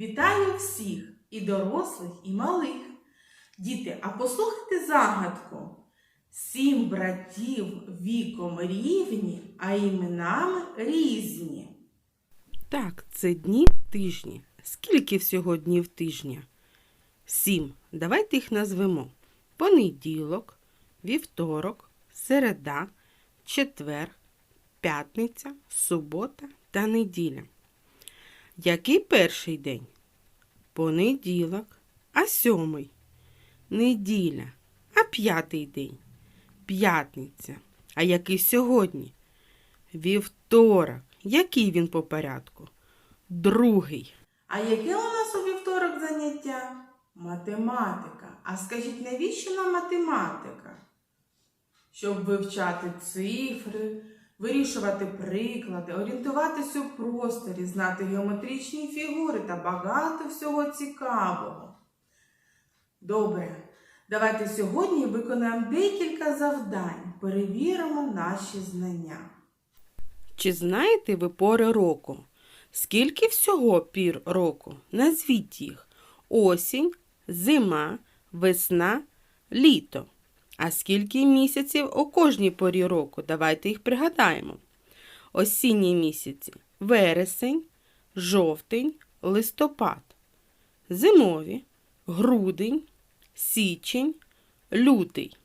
Вітаю всіх і дорослих, і малих. Діти, а послухайте загадку. Сім братів віком рівні, а іменами різні. Так, це дні тижні. Скільки всього днів тижня? Сім. Давайте їх назвемо. Понеділок, вівторок, середа, четвер, п'ятниця, субота та неділя. Який перший день? Понеділок, а сьомий? Неділя, а п'ятий день? П'ятниця. А який сьогодні? Вівторок. Який він по порядку? Другий. А яке у нас у вівторок заняття? Математика. А скажіть, навіщо нам математика? Щоб вивчати цифри, вирішувати приклади, орієнтуватися у просторі, знати геометричні фігури та багато всього цікавого. Добре, давайте сьогодні виконаємо декілька завдань, перевіримо наші знання. Чи знаєте ви пори року? Скільки всього пір року? Назвіть їх. Осінь, зима, весна, літо. А скільки місяців у кожній порі року? Давайте їх пригадаємо. Осінні місяці вересень, жовтень, листопад. Зимові грудень, січень, лютий.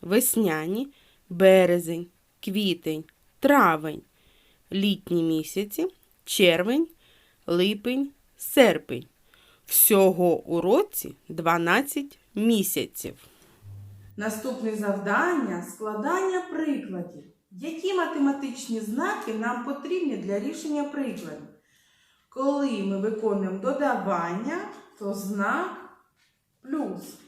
Весняні березень, квітень, травень. Літні місяці червень, липень, серпень. Всього у році 12 місяців. Наступне завдання складання прикладів. Які математичні знаки нам потрібні для рішення прикладів? Коли ми виконуємо додавання, то знак плюс,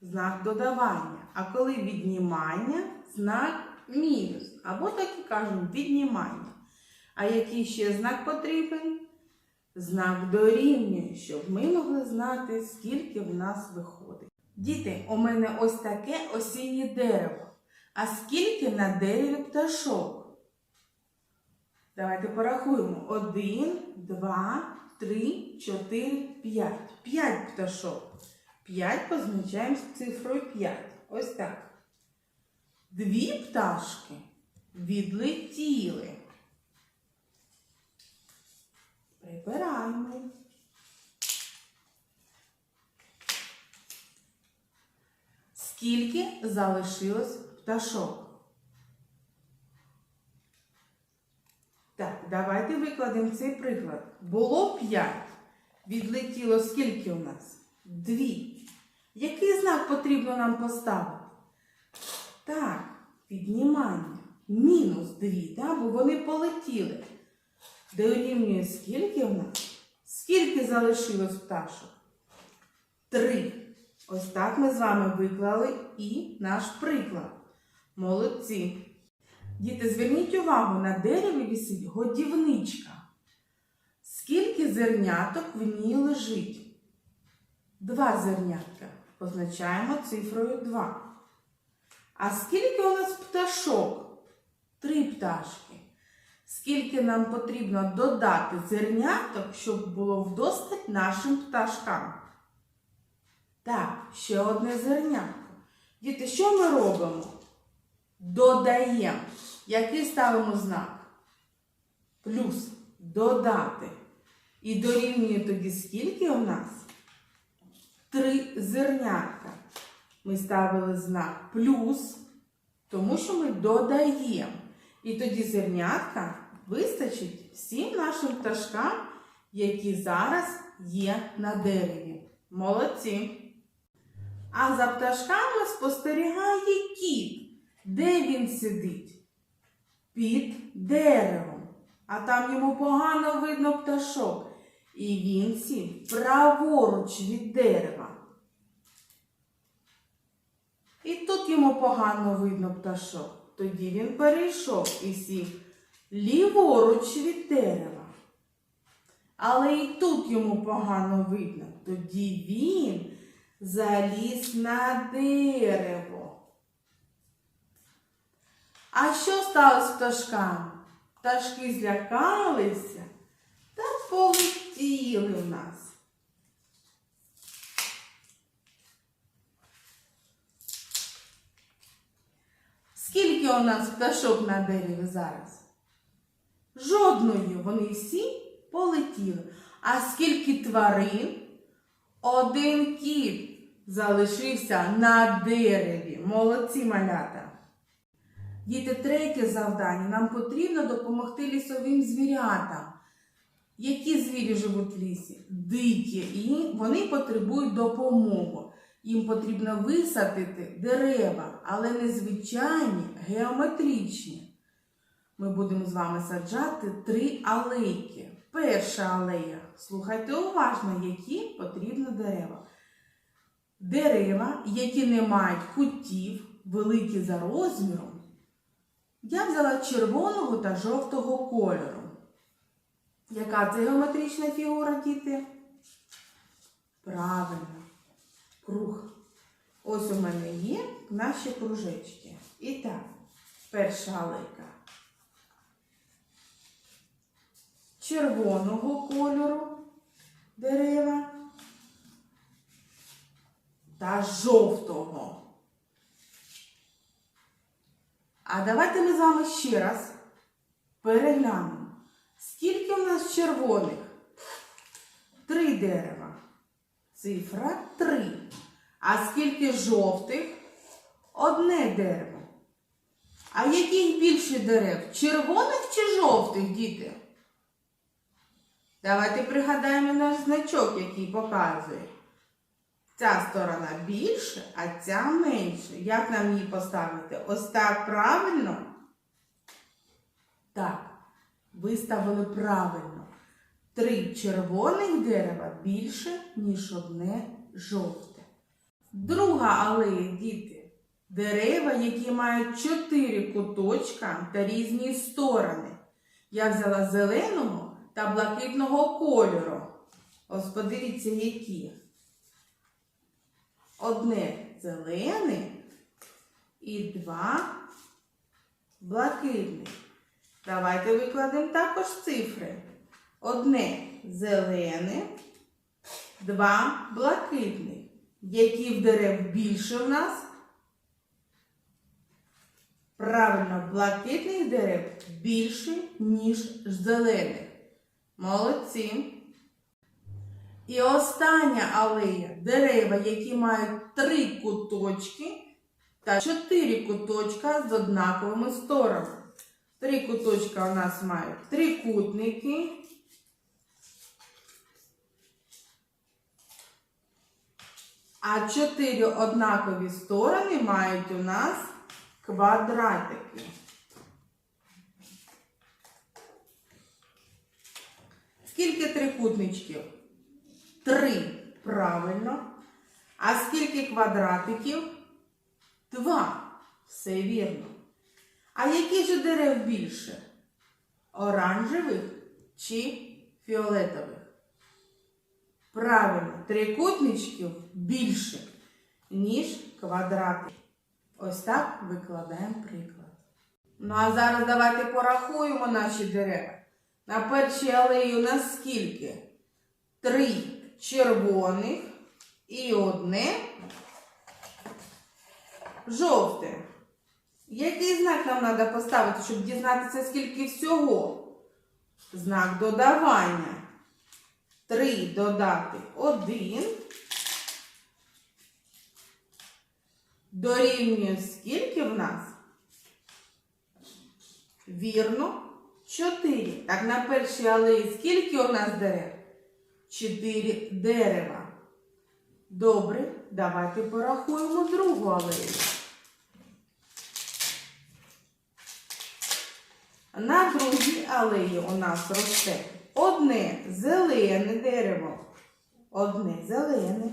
знак додавання. А коли віднімання, знак мінус. Або так і кажемо віднімання. А який ще знак потрібен? Знак дорівнює, щоб ми могли знати, скільки в нас виходить. Діти, у мене ось таке осіннє дерево. А скільки на дереві пташок? Давайте порахуємо. Один, два, три, чотири, п'ять. П'ять пташок. П'ять позначаємо з цифрою п'ять. Ось так. Дві пташки відлетіли. Скільки залишилось пташок? Так, давайте викладемо цей приклад. Було 5. Відлетіло скільки у нас? Дві. Який знак потрібно нам поставити? Так, піднімання. Мінус 2, так? бо вони полетіли. Дорівнює скільки в нас? Скільки залишилось пташок? Три. Ось так ми з вами виклали і наш приклад. Молодці. Діти, зверніть увагу, на дереві висить годівничка. Скільки зерняток в ній лежить? Два зернятка. Позначаємо цифрою 2. А скільки у нас пташок? Три пташки. Скільки нам потрібно додати зерняток, щоб було вдостать нашим пташкам? Так, ще одне зернятко. Діти, що ми робимо? Додаємо. Який ставимо знак? Плюс додати. І дорівнює тоді скільки у нас? Три зернятка. Ми ставили знак плюс, тому що ми додаємо. І тоді зернятка вистачить всім нашим пташкам, які зараз є на дереві. Молодці! А за пташками спостерігає кіт. Де він сидить? Під деревом. А там йому погано видно пташок. І він сів праворуч від дерева. І тут йому погано видно пташок. Тоді він перейшов і сів ліворуч від дерева. Але і тут йому погано видно. Тоді він заліз на дерево. А що сталося пташкам? Пташки злякалися та полетіли в нас. Скільки у нас пташок на дереві зараз? Жодної вони всі полетіли. А скільки тварин? Один кіт залишився на дереві. Молодці малята. Діти, третє завдання. Нам потрібно допомогти лісовим звірятам. Які звірі живуть в лісі? Дикі, і вони потребують допомоги. Їм потрібно висадити дерева, але не звичайні, геометричні. Ми будемо з вами саджати три алейки. Перша алея. Слухайте уважно, які потрібні дерева. Дерева, які не мають кутів, великі за розміром. Я взяла червоного та жовтого кольору. Яка це геометрична фігура, діти? Правильно, круг. Ось у мене є наші кружечки. І так, перша алейка. Червоного кольору дерева та жовтого. А давайте ми з вами ще раз переглянемо. Скільки в нас червоних? Три дерева. Цифра три. А скільки жовтих? Одне дерево. А яких більше дерев? Червоних чи жовтих, діти? Давайте пригадаємо наш значок, який показує. Ця сторона більше, а ця менше. Як нам її поставити? Ось так правильно? Так, виставили правильно. Три червоних дерева більше, ніж одне жовте. Друга алея, діти. Дерева, які мають чотири куточка та різні сторони. Я взяла зеленого та блакитного кольору. Ось подивіться, які. Одне зелене і два блакитних. Давайте викладемо також цифри. Одне зелене, два блакитних. Які в дерев більше в нас? Правильно, блакитних дерев більше, ніж зелених. Молодці. І остання алея дерева, які мають три куточки та чотири куточка з однаковими сторонами. Три куточка у нас мають трикутники. А чотири однакові сторони мають у нас квадратики. Скільки трикутничків? Три. Правильно. А скільки квадратиків? Два. Все вірно. А які ж дерев більше? Оранжевих чи фіолетових? Правильно, трикутничків більше, ніж квадратів. Ось так викладаємо приклад. Ну а зараз давайте порахуємо наші дерева. На першій алеї у нас скільки? Три червоних і одне жовте. Який знак нам треба поставити, щоб дізнатися, скільки всього? Знак додавання. Три додати один. Дорівнює скільки в нас? Вірно, чотири. Так на першій алеї скільки у нас дерев? Чотири дерева. Добре, давайте порахуємо другу алею. На другій алеї у нас росте одне зелене дерево. Одне зелене.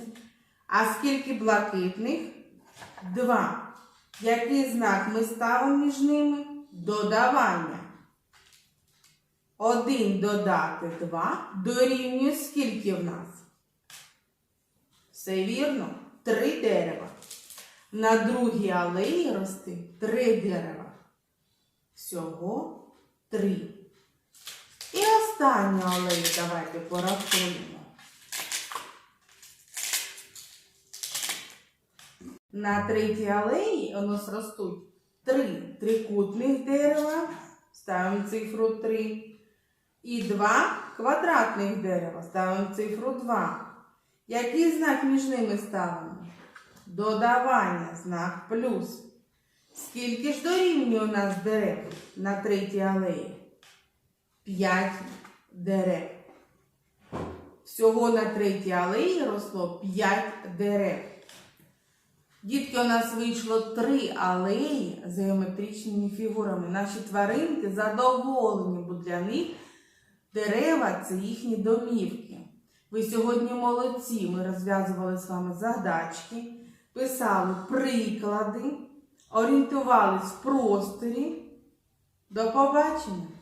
А скільки блакитних? Два. Який знак ми ставимо між ними? Додавання. Один додати два дорівнює скільки в нас? Все вірно. Три дерева. На другій алеї росте три дерева. Всього три. І останню алею давайте порахуємо. На третій алеї у нас ростуть три трикутних дерева, ставимо цифру 3. І два квадратних дерева, ставимо цифру 2. Який знак між ними ставимо? Додавання, знак плюс. Скільки ж дорівнює у нас дерев на третій алеї? П'ять дерев. Всього на третій алеї росло 5 дерев. Дітки, у нас вийшло три алеї з геометричними фігурами. Наші тваринки задоволені, бо для них дерева це їхні домівки. Ви сьогодні молодці. Ми розв'язували з вами задачки, писали приклади, орієнтувались в просторі. До побачення!